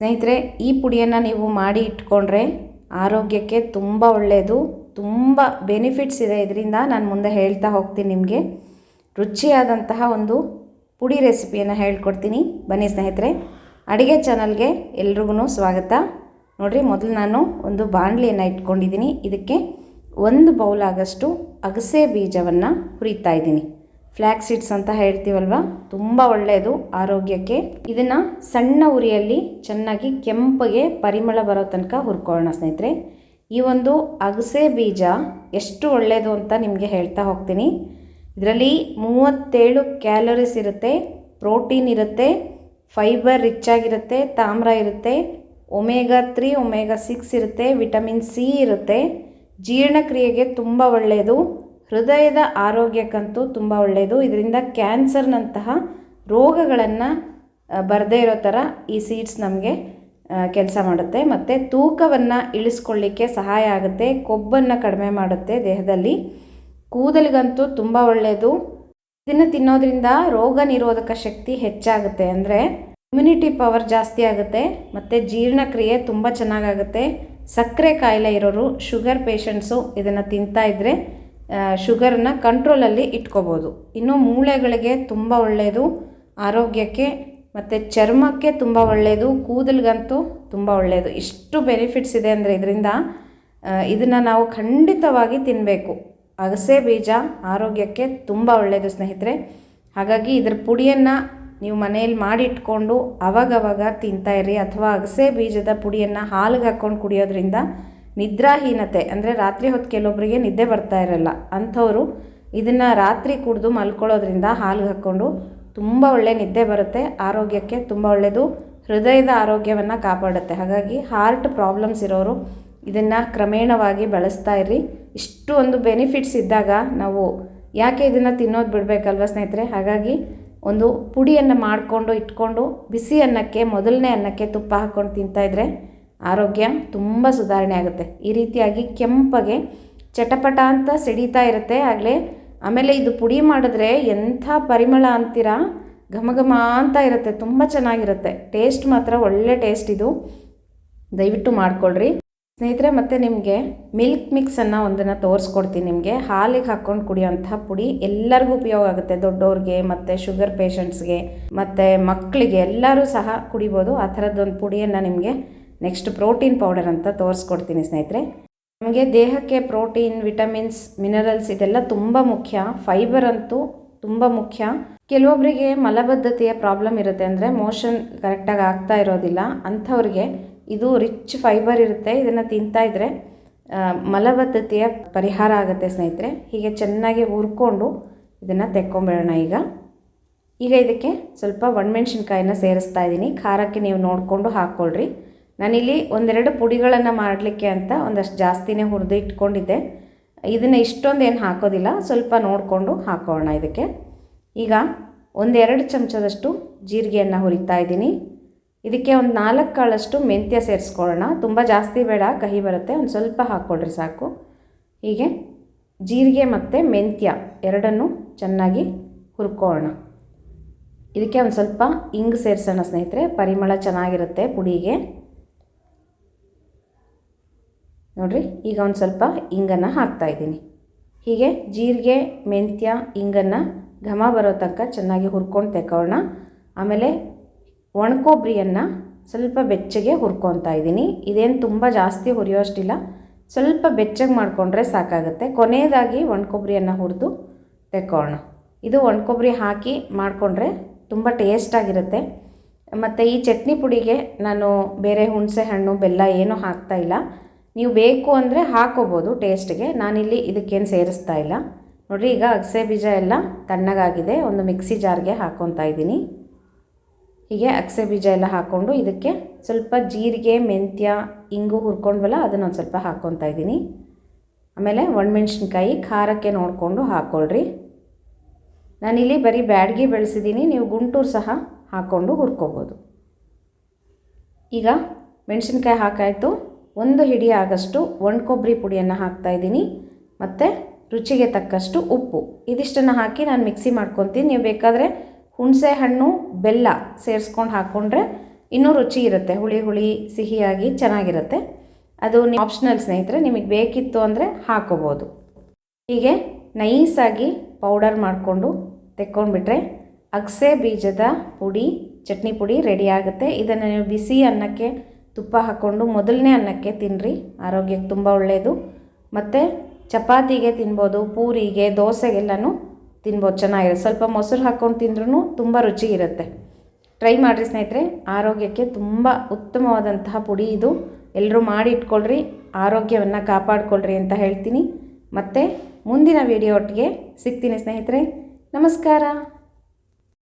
ಸ್ನೇಹಿತರೆ, ಈ ಪುಡಿಯನ್ನು ನೀವು ಮಾಡಿ ಇಟ್ಕೊಂಡ್ರೆ ಆರೋಗ್ಯಕ್ಕೆ ತುಂಬ ಒಳ್ಳೆಯದು ತುಂಬ ಬೆನಿಫಿಟ್ಸ್ ಇದೆ ಇದರಿಂದ ನಾನು ಮುಂದೆ ಹೇಳ್ತಾ ಹೋಗ್ತೀನಿ ನಿಮಗೆ. ರುಚಿಯಾದಂತಹ ಒಂದು ಪುಡಿ ರೆಸಿಪಿಯನ್ನು ಹೇಳ್ಕೊಡ್ತೀನಿ. ಬನ್ನಿ ಸ್ನೇಹಿತರೆ, ಅಡುಗೆ ಚಾನಲ್ಗೆ ಎಲ್ರಿಗೂ ಸ್ವಾಗತ. ನೋಡಿರಿ, ಮೊದಲು ನಾನು ಒಂದು ಬಾಣಲಿಯನ್ನು ಇಟ್ಕೊಂಡಿದ್ದೀನಿ. ಇದಕ್ಕೆ ಒಂದು ಬೌಲ್ ಆಗಷ್ಟು ಅಗಸೆ ಬೀಜವನ್ನು ಹುರಿತಾ ಇದ್ದೀನಿ. ಫ್ಲ್ಯಾಕ್ ಸೀಡ್ಸ್ ಅಂತ ಹೇಳ್ತೀವಲ್ವ? ತುಂಬ ಒಳ್ಳೆಯದು ಆರೋಗ್ಯಕ್ಕೆ. ಇದನ್ನು ಸಣ್ಣ ಉರಿಯಲ್ಲಿ ಚೆನ್ನಾಗಿ ಕೆಂಪಗೆ ಪರಿಮಳ ಬರೋ ತನಕ ಹುರ್ಕೊಳ್ಳೋಣ ಸ್ನೇಹಿತರೆ. ಈ ಒಂದು ಅಗಸೆ ಬೀಜ ಎಷ್ಟು ಒಳ್ಳೆಯದು ಅಂತ ನಿಮಗೆ ಹೇಳ್ತಾ ಹೋಗ್ತೀನಿ. ಇದರಲ್ಲಿ ಮೂವತ್ತೇಳು ಕ್ಯಾಲೋರೀಸ್ ಇರುತ್ತೆ ಪ್ರೋಟೀನ್ ಇರುತ್ತೆ ಫೈಬರ್ ರಿಚ್ ಆಗಿರುತ್ತೆ, ತಾಮ್ರ ಇರುತ್ತೆ ಒಮೇಗಾ ತ್ರೀ ಒಮೇಗಾ ಸಿಕ್ಸ್ ಇರುತ್ತೆ ವಿಟಮಿನ್ ಸಿ ಇರುತ್ತೆ. ಜೀರ್ಣಕ್ರಿಯೆಗೆ ತುಂಬ ಒಳ್ಳೆಯದು ಹೃದಯದ ಆರೋಗ್ಯಕ್ಕಂತೂ ತುಂಬ ಒಳ್ಳೆಯದು ಇದರಿಂದ ಕ್ಯಾನ್ಸರ್ನಂತಹ ರೋಗಗಳನ್ನು ಬರದೇ ಇರೋ ಥರ ಈ ಸೀಡ್ಸ್ ನಮಗೆ ಕೆಲಸ ಮಾಡುತ್ತೆ. ಮತ್ತು ತೂಕವನ್ನು ಇಳಿಸ್ಕೊಳ್ಳಿಕ್ಕೆ ಸಹಾಯ ಆಗುತ್ತೆ, ಕೊಬ್ಬನ್ನು ಕಡಿಮೆ ಮಾಡುತ್ತೆ ದೇಹದಲ್ಲಿ. ಕೂದಲಿಗಂತೂ ತುಂಬ ಒಳ್ಳೆಯದು ಇದನ್ನು ತಿನ್ನೋದ್ರಿಂದ ರೋಗ ನಿರೋಧಕ ಶಕ್ತಿ ಹೆಚ್ಚಾಗುತ್ತೆ ಅಂದರೆ ಇಮ್ಯುನಿಟಿ ಪವರ್ ಜಾಸ್ತಿ ಆಗುತ್ತೆ, ಮತ್ತು ಜೀರ್ಣಕ್ರಿಯೆ ತುಂಬ ಚೆನ್ನಾಗಾಗುತ್ತೆ. ಸಕ್ಕರೆ ಕಾಯಿಲೆ ಇರೋರು ಶುಗರ್ ಪೇಷಂಟ್ಸು ಇದನ್ನು ತಿಂತಾ ಇದ್ದರೆ ಶುಗರನ್ನ ಕಂಟ್ರೋಲಲ್ಲಿ ಇಟ್ಕೋಬೋದು. ಇನ್ನು ಮೂಳೆಗಳಿಗೆ ತುಂಬ ಒಳ್ಳೆಯದು ಆರೋಗ್ಯಕ್ಕೆ ಮತ್ತು ಚರ್ಮಕ್ಕೆ ತುಂಬ ಒಳ್ಳೆಯದು ಕೂದಲಿಗಂತೂ ತುಂಬ ಒಳ್ಳೆಯದು ಇಷ್ಟು ಬೆನಿಫಿಟ್ಸ್ ಇದೆ ಅಂದರೆ ಇದರಿಂದ ಇದನ್ನು ನಾವು ಖಂಡಿತವಾಗಿ ತಿನ್ನಬೇಕು ಅಗಸೆ ಬೀಜ ಆರೋಗ್ಯಕ್ಕೆ ತುಂಬ ಒಳ್ಳೆಯದು ಸ್ನೇಹಿತರೆ. ಹಾಗಾಗಿ ಇದರ ಪುಡಿಯನ್ನು ನೀವು ಮನೆಯಲ್ಲಿ ಮಾಡಿಟ್ಕೊಂಡು ಅವಾಗವಾಗ ತಿಂತಾಯಿರಿ ಅಥವಾ ಅಗಸೆ ಬೀಜದ ಪುಡಿಯನ್ನು ಹಾಲಿಗೆ ಹಾಕ್ಕೊಂಡು ಕುಡಿಯೋದ್ರಿಂದ ನಿದ್ರಾಹೀನತೆ, ಅಂದರೆ ರಾತ್ರಿ ಹೊತ್ತು ಕೆಲವೊಬ್ಬರಿಗೆ ನಿದ್ದೆ ಬರ್ತಾ ಇರಲ್ಲ. ಅಂಥವರು ಇದನ್ನು ರಾತ್ರಿ ಕುಡಿದು ಮಲ್ಕೊಳ್ಳೋದ್ರಿಂದ ಹಾಲಿಗೆ ಹಾಕ್ಕೊಂಡು ತುಂಬ ಒಳ್ಳೆ ನಿದ್ದೆ ಬರುತ್ತೆ. ಆರೋಗ್ಯಕ್ಕೆ ತುಂಬ ಒಳ್ಳೆಯದು ಹೃದಯದ ಆರೋಗ್ಯವನ್ನು ಕಾಪಾಡುತ್ತೆ. ಹಾಗಾಗಿ ಹಾರ್ಟ್ ಪ್ರಾಬ್ಲಮ್ಸ್ ಇರೋರು ಇದನ್ನು ಕ್ರಮೇಣವಾಗಿ ಬಳಸ್ತಾ ಇರಿ ಇಷ್ಟು ಒಂದು ಬೆನಿಫಿಟ್ಸ್ ಇದ್ದಾಗ ನಾವು ಯಾಕೆ ಇದನ್ನು ತಿನ್ನೋದು ಬಿಡಬೇಕಲ್ವ ಸ್ನೇಹಿತರೆ? ಹಾಗಾಗಿ ಒಂದು ಪುಡಿಯನ್ನು ಮಾಡಿಕೊಂಡು, ಇಟ್ಕೊಂಡು ಬಿಸಿ ಅನ್ನಕ್ಕೆ, ಮೊದಲನೇ ಅನ್ನಕ್ಕೆ ತುಪ್ಪ ಹಾಕ್ಕೊಂಡು ತಿಂತಾಯಿದ್ರೆ ಆರೋಗ್ಯ ತುಂಬ ಸುಧಾರಣೆ ಆಗುತ್ತೆ. ಈ ರೀತಿಯಾಗಿ ಕೆಂಪಗೆ ಚಟಪಟ ಅಂತ ಸಿಡಿತಾ ಇರುತ್ತೆ. ಆಗಲೇ ಆಮೇಲೆ ಇದು ಪುಡಿ ಮಾಡಿದ್ರೆ ಎಂಥ ಪರಿಮಳ ಅಂತೀರಾ? ಘಮ ಘಮ ಅಂತ ಇರುತ್ತೆ. ತುಂಬ ಚೆನ್ನಾಗಿರುತ್ತೆ. ಟೇಸ್ಟ್ ಮಾತ್ರ ಒಳ್ಳೆ ಟೇಸ್ಟ್ ಇದು. ದಯವಿಟ್ಟು ಮಾಡ್ಕೊಳ್ರಿ. ಸ್ನೇಹಿತರೆ, ಮತ್ತು ನಿಮಗೆ ಮಿಲ್ಕ್ ಮಿಕ್ಸನ್ನು ಒಂದನ್ನು ತೋರಿಸ್ಕೊಡ್ತೀನಿ ನಿಮಗೆ. ಹಾಲಿಗೆ ಹಾಕ್ಕೊಂಡು ಕುಡಿಯೋಂಥ ಪುಡಿ ಎಲ್ಲರಿಗೂ ಉಪಯೋಗ ಆಗುತ್ತೆ. ದೊಡ್ಡವ್ರಿಗೆ, ಮತ್ತು ಶುಗರ್ ಪೇಷಂಟ್ಸ್ಗೆ, ಮತ್ತು ಮಕ್ಕಳಿಗೆ ಎಲ್ಲರೂ ಸಹ ಕುಡಿಬೋದು. ಆ ಥರದ್ದೊಂದು ಪುಡಿಯನ್ನು ನಿಮಗೆ ನೆಕ್ಸ್ಟ್ ಪ್ರೋಟೀನ್ ಪೌಡರ್ ಅಂತ ತೋರಿಸ್ಕೊಡ್ತೀನಿ ಸ್ನೇಹಿತರೆ. ನಮಗೆ ದೇಹಕ್ಕೆ ಪ್ರೋಟೀನ್, ವಿಟಮಿನ್ಸ್, ಮಿನರಲ್ಸ್ ಇದೆಲ್ಲ ತುಂಬ ಮುಖ್ಯ. ಫೈಬರ್ ಅಂತೂ ತುಂಬ ಮುಖ್ಯ. ಕೆಲವೊಬ್ಬರಿಗೆ ಮಲಬದ್ಧತೆಯ ಪ್ರಾಬ್ಲಮ್ ಇರುತ್ತೆ ಅಂದರೆ ಮೋಷನ್ ಕರೆಕ್ಟಾಗಿ ಆಗ್ತಾ ಇರೋದಿಲ್ಲ. ಅಂಥವ್ರಿಗೆ ಇದು ರಿಚ್ ಫೈಬರ್ ಇರುತ್ತೆ. ಇದನ್ನು ತಿಂತಾ ಇದ್ದರೆ ಮಲಬದ್ಧತೆಯ ಪರಿಹಾರ ಆಗುತ್ತೆ ಸ್ನೇಹಿತರೆ. ಹೀಗೆ ಚೆನ್ನಾಗಿ ಹುರ್ಕೊಂಡು ಇದನ್ನು ತೆಕ್ಕೊಂಬಿಡೋಣ ಈಗ. ಈಗ ಇದಕ್ಕೆ ಸ್ವಲ್ಪ ಒಣಮೆಣ್ಸಿನ್ಕಾಯಿನ ಸೇರಿಸ್ತಾ ಇದ್ದೀನಿ ಖಾರಕ್ಕೆ ನೀವು ನೋಡಿಕೊಂಡು ಹಾಕ್ಕೊಳ್ರಿ. ನಾನಿಲ್ಲಿ ಒಂದೆರಡು ಪುಡಿಗಳನ್ನು ಮಾಡಲಿಕ್ಕೆ ಅಂತ ಒಂದಷ್ಟು ಜಾಸ್ತಿನೇ ಹುರಿದು ಇಟ್ಕೊಂಡಿದ್ದೆ. ಇದನ್ನು ಇಷ್ಟೊಂದು ಏನು ಹಾಕೋದಿಲ್ಲ, ಸ್ವಲ್ಪ ನೋಡಿಕೊಂಡು ಹಾಕೋಣ ಇದಕ್ಕೆ. ಈಗ ಒಂದೆರಡು ಚಮಚದಷ್ಟು ಜೀರಿಗೆಯನ್ನು ಹುರಿತಾ ಇದ್ದೀನಿ. ಇದಕ್ಕೆ ಒಂದು ನಾಲ್ಕು ಕಾಳಷ್ಟು ಮೆಂತ್ಯ ಸೇರಿಸ್ಕೊಳ್ಳೋಣ. ತುಂಬ ಜಾಸ್ತಿ ಬೇಡ, ಕಹಿ ಬರುತ್ತೆ, ಒಂದು ಸ್ವಲ್ಪ ಹಾಕ್ಕೊಳ್ರಿ ಸಾಕು. ಹೀಗೆ ಜೀರಿಗೆ ಮತ್ತು ಮೆಂತ್ಯ ಎರಡನ್ನು ಚೆನ್ನಾಗಿ ಹುರ್ಕೊಳ್ಳೋಣ. ಇದಕ್ಕೆ ಒಂದು ಸ್ವಲ್ಪ ಇಂಗು ಸೇರಿಸೋಣ ಸ್ನೇಹಿತರೆ, ಪರಿಮಳ ಚೆನ್ನಾಗಿರುತ್ತೆ ಪುಡಿಗೆ. ನೋಡಿರಿ, ಈಗ ಒಂದು ಸ್ವಲ್ಪ ಇಂಗನ್ನು ಹಾಕ್ತಾಯಿದ್ದೀನಿ ಹೀಗೆ ಜೀರಿಗೆ, ಮೆಂತ್ಯ, ಇಂಗನ್ನು ಘಮ ಬರೋ ತನಕ ಚೆನ್ನಾಗಿ ಹುರ್ಕೊಂಡು ತೆಕ್ಕೋಣ ಆಮೇಲೆ ಒಣಕೊಬ್ಬರಿಯನ್ನು ಸ್ವಲ್ಪ ಬೆಚ್ಚಗೆ ಹುರ್ಕೊತಾ ಇದ್ದೀನಿ. ಇದೇನು ತುಂಬ ಜಾಸ್ತಿ ಹುರಿಯೋಷ್ಟಿಲ್ಲ. ಸ್ವಲ್ಪ ಬೆಚ್ಚಗೆ ಮಾಡಿಕೊಂಡ್ರೆ ಸಾಕಾಗುತ್ತೆ. ಕೊನೆಯದಾಗಿ ಒಣಕೊಬ್ಬರಿಯನ್ನು ಹುರಿದು ತೆಕ್ಕೋಣ ಇದು ಒಣಕೊಬ್ಬರಿ ಹಾಕಿ ಮಾಡಿಕೊಂಡ್ರೆ ತುಂಬ ಟೇಸ್ಟಾಗಿರುತ್ತೆ ಮತ್ತು ಈ ಚಟ್ನಿ ಪುಡಿಗೆ ನಾನು ಬೇರೆ ಹುಣಸೆ ಹಣ್ಣು ಬೆಲ್ಲ ಏನೂ ಹಾಕ್ತಾಯಿಲ್ಲ ನೀವು ಬೇಕು ಅಂದರೆ ಹಾಕೋಬೋದು ಟೇಸ್ಟ್ಗೆ. ನಾನಿಲ್ಲಿ ಇದಕ್ಕೇನು ಸೇರಿಸ್ತಾ ಇಲ್ಲ. ನೋಡಿರಿ, ಈಗ ಅಗಸೆ ಬೀಜ ಎಲ್ಲ ತಣ್ಣಗಾಗಿದೆ. ಒಂದು ಮಿಕ್ಸಿ ಜಾರ್ಗೆ ಹಾಕ್ಕೊತಾ ಇದ್ದೀನಿ. ಹೀಗೆ ಅಗಸೆ ಬೀಜ ಎಲ್ಲ ಹಾಕ್ಕೊಂಡು ಇದಕ್ಕೆ ಸ್ವಲ್ಪ ಜೀರಿಗೆ, ಮೆಂತ್ಯ, ಇಂಗು ಹುರ್ಕೊಂಡ್ವಲ್ಲ, ಅದನ್ನು ಒಂದು ಸ್ವಲ್ಪ ಹಾಕ್ಕೊತಾ ಇದ್ದೀನಿ. ಆಮೇಲೆ ಒಣಮೆಣ್ಸಿನ್ಕಾಯಿ ಖಾರಕ್ಕೆ ನೋಡಿಕೊಂಡು ಹಾಕ್ಕೊಳ್ರಿ ನಾನಿಲ್ಲಿ ಬರೀ ಬ್ಯಾಡ್ಗೆ ಬೆಳೆಸಿದ್ದೀನಿ. ನೀವು ಗುಂಟೂರು ಸಹ ಹಾಕ್ಕೊಂಡು ಹುರ್ಕೋಬೋದು. ಈಗ ಮೆಣಸಿನ್ಕಾಯಿ ಹಾಕಾಯಿತು. ಒಂದು ಹಿಡಿ ಆಗಷ್ಟು ಒಣಕೊಬ್ಬರಿ ಪುಡಿಯನ್ನು ಹಾಕ್ತಾಯಿದ್ದೀನಿ ಮತ್ತು ರುಚಿಗೆ ತಕ್ಕಷ್ಟು ಉಪ್ಪು. ಇದಿಷ್ಟನ್ನು ಹಾಕಿ ನಾನು ಮಿಕ್ಸಿ ಮಾಡ್ಕೊತೀನಿ. ನೀವು ಬೇಕಾದರೆ ಹುಣಸೆ ಹಣ್ಣು, ಬೆಲ್ಲ ಸೇರಿಸ್ಕೊಂಡು ಹಾಕ್ಕೊಂಡ್ರೆ ಇನ್ನೂ ರುಚಿ ಇರುತ್ತೆ. ಹುಳಿ ಹುಳಿ, ಸಿಹಿಯಾಗಿ ಚೆನ್ನಾಗಿರುತ್ತೆ. ಅದು ಆಪ್ಷನಲ್ ಸ್ನೇಹಿತರೆ, ನಿಮಗೆ ಬೇಕಿತ್ತು ಅಂದರೆ ಹಾಕೋಬೋದು. ಹೀಗೆ ನೈಸಾಗಿ ಪೌಡರ್ ಮಾಡಿಕೊಂಡು ತೆಕ್ಕೊಂಡ್ಬಿಟ್ರೆ ಅಗಸೆ ಬೀಜದ ಪುಡಿ, ಚಟ್ನಿ ಪುಡಿ ರೆಡಿ ಆಗುತ್ತೆ. ಇದನ್ನು ನೀವು ಬಿಸಿ ಅನ್ನಕ್ಕೆ ತುಪ್ಪ ಹಾಕ್ಕೊಂಡು ಮೊದಲನೇ ಅನ್ನಕ್ಕೆ ತಿನ್ನಿರಿ. ಆರೋಗ್ಯಕ್ಕೆ ತುಂಬ ಒಳ್ಳೆಯದು ಮತ್ತು ಚಪಾತಿಗೆ ತಿನ್ಬೋದು, ಪೂರಿಗೆ, ದೋಸೆಗೆಲ್ಲನೂ ತಿನ್ಬೋದು, ಚೆನ್ನಾಗಿರುತ್ತೆ. ಸ್ವಲ್ಪ ಮೊಸರು ಹಾಕ್ಕೊಂಡು ತಿಂದ್ರೂ ತುಂಬ ರುಚಿ ಇರುತ್ತೆ ಟ್ರೈ ಮಾಡಿರಿ ಸ್ನೇಹಿತರೆ, ಆರೋಗ್ಯಕ್ಕೆ ತುಂಬ ಉತ್ತಮವಾದಂತಹ ಪುಡಿ ಇದು. ಎಲ್ಲರೂ ಮಾಡಿ ಇಟ್ಕೊಳ್ರಿ ಆರೋಗ್ಯವನ್ನು ಕಾಪಾಡ್ಕೊಳ್ರಿ ಅಂತ ಹೇಳ್ತೀನಿ. ಮತ್ತು ಮುಂದಿನ ವಿಡಿಯೋ ಒಟ್ಟಿಗೆ ಸಿಗ್ತೀನಿ ಸ್ನೇಹಿತರೆ. ನಮಸ್ಕಾರ.